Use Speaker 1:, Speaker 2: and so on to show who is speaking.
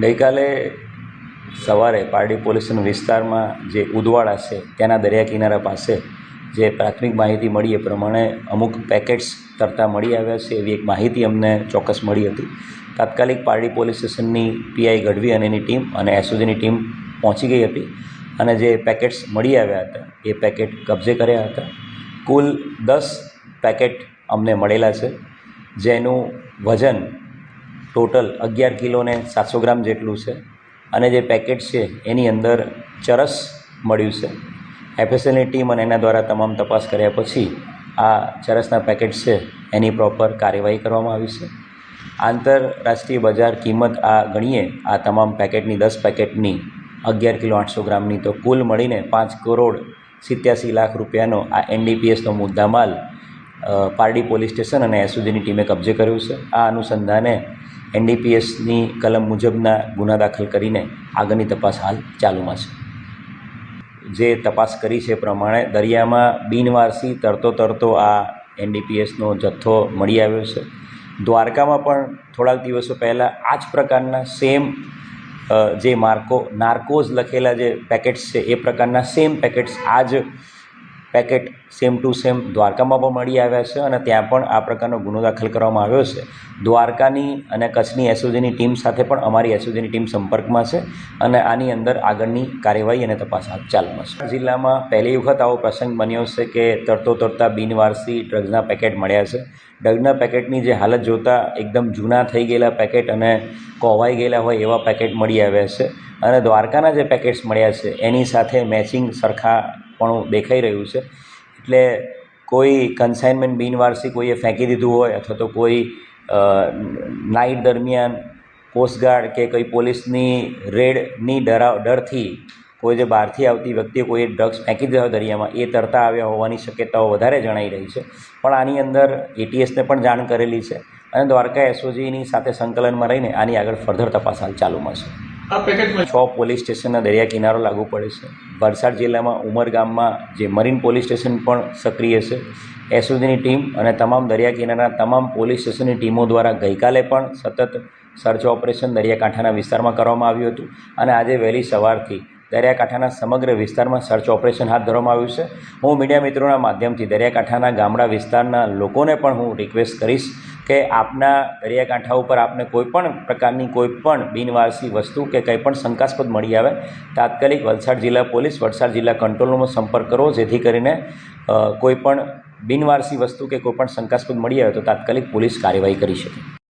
Speaker 1: ગઈકાલે સવારે પારડી પોલીસ વિસ્તારમાં જે ઉદવાડા છે ત્યાંના દરિયા કિનારા પાસે જે પ્રાથમિક માહિતી મળી એ પ્રમાણે અમુક પેકેટ્સ તરતા મળી આવ્યા છે, એવી એક માહિતી અમને ચોક્કસ મળી હતી. તાત્કાલિક પારડી પોલીસ સ્ટેશનની પીઆઈ ગઢવી અને એની ટીમ અને એસઓજીની ટીમ પહોંચી ગઈ હતી અને જે પેકેટ્સ મળી આવ્યા હતા, એ પેકેટ કબજે કર્યા હતા. કુલ દસ પેકેટ અમને મળેલા છે, જેનું વજન ટોટલ અગિયાર કિલો ને સાતસો ગ્રામ જેટલું છે. અને જે પેકેટ છે, એની અંદર ચરસ મળ્યું છે. એફએસએલની ટીમ અને એના દ્વારા તમામ તપાસ કર્યા પછી આ ચરસના પેકેટ છે, એની પ્રોપર કાર્યવાહી કરવામાં આવી છે. આંતરરાષ્ટ્રીય બજાર કિંમત આ ગણીએ, આ તમામ પેકેટની દસ પેકેટની અગિયાર કિલો આઠસો ગ્રામની તો કુલ મળીને પાંચ કરોડ સિત્યાસી લાખ રૂપિયાનો આ એનડીપીએસનો મુદ્દામાલ પારડી પોલીસ સ્ટેશન અને એસઓજીની ટીમે કબજે કર્યું છે. આ અનુસંધાને એનડીપીએસની કલમ મુજબના ગુના દાખલ કરીને આગળની તપાસ હાલ ચાલુમાં છે. જે તપાસ કરી છે પ્રમાણે દરિયામાં બિનવારસી તરતો તરતો આ એનડીપીએસનો જથ્થો મળી આવ્યો છે. દ્વારકામાં પણ થોડાક દિવસો પહેલાં આ જ પ્રકારના સેમ જે માર્કો, નાર્કોઝ લખેલા જે પેકેટ્સ છે એ પ્રકારના સેમ પેકેટ્સ આ જ પેકેટ સેમ ટુ સેમ દ્વારકામાં પણ મળી આવ્યા છે અને ત્યાં પણ આ પ્રકારનો ગુનો દાખલ કરવામાં આવ્યો છે. દ્વારકાની અને કચ્છની એસઓજીની ટીમ સાથે પણ અમારી એસઓજીની ટીમ સંપર્કમાં છે અને આની અંદર આગળની કાર્યવાહી અને તપાસ હાથ ચાલુમાં છે. જિલ્લામાં પહેલી વખત આવો પ્રસંગ બન્યો છે કે તરતો તરતા બિનવારસી ડ્રગ્સના પેકેટ મળ્યા છે. ડ્રગના પેકેટની જે હાલત જોતાં એકદમ જૂના થઈ ગયેલા પેકેટ અને કોવાઈ ગયેલા હોય એવા પેકેટ મળી આવ્યા છે. અને દ્વારકાના જે પેકેટ્સ મળ્યા છે, એની સાથે મેચિંગ સરખાપણું દેખાઈ રહ્યું છે. એટલે કોઈ કન્સાઇનમેન્ટ બિનવારસી કોઈએ ફેંકી દીધું હોય અથવા તો કોઈ નાઇટ દરમિયાન કોસ્ટગાર્ડ કે કોઈ પોલીસની રેડની ડરા, ડરથી કોઈ જે બહારથી આવતી વ્યક્તિએ કોઈ ડ્રગ્સ ફેંકી દીધા હોય દરિયામાં, એ તરતા આવ્યા હોવાની શક્યતાઓ વધારે જણાઈ રહી છે. પણ આની અંદર એટીએસને પણ જાણ કરેલી છે અને દ્વારકા એસઓજીની સાથે સંકલનમાં રહીને આની આગળ ફર્ધર તપાસ હાલ ચાલુમાં છે.
Speaker 2: આ પેકેજમાં
Speaker 1: છ પોલીસ સ્ટેશનના દરિયા કિનારો લાગુ પડે છે. વલસાડ જિલ્લામાં ઉમરગામમાં જે મરીન પોલીસ સ્ટેશન પણ સક્રિય છે. એસઓજીની ટીમ અને તમામ દરિયા કિનારાના તમામ પોલીસ સ્ટેશનની ટીમો દ્વારા ગઈકાલે પણ સતત સર્ચ ઓપરેશન દરિયાકાંઠાના વિસ્તારમાં કરવામાં આવ્યું હતું અને આજે વહેલી સવારથી દરિયાકાંઠાના સમગ્ર વિસ્તારમાં સર્ચ ઓપરેશન હાથ ધરવામાં આવ્યું છે. હું મીડિયા મિત્રોના માધ્યમથી દરિયાકાંઠાના ગામડા વિસ્તારના લોકોને પણ હું રિક્વેસ્ટ કરીશ કે આપના દરિયાકાંઠા ઉપર આપને કોઈપણ પ્રકારની કોઈપણ બિનવારસી વસ્તુ કે કંઈ પણ શંકાસ્પદ મળી આવે, તાત્કાલિક વલસાડ જિલ્લા પોલીસ, વલસાડ જિલ્લા કંટ્રોલ રૂમનો સંપર્ક કરો, જેથી કરીને કોઈપણ બિનવારસી વસ્તુ કે કોઈપણ શંકાસ્પદ મળી આવે તો તાત્કાલિક પોલીસ કાર્યવાહી કરી શકે.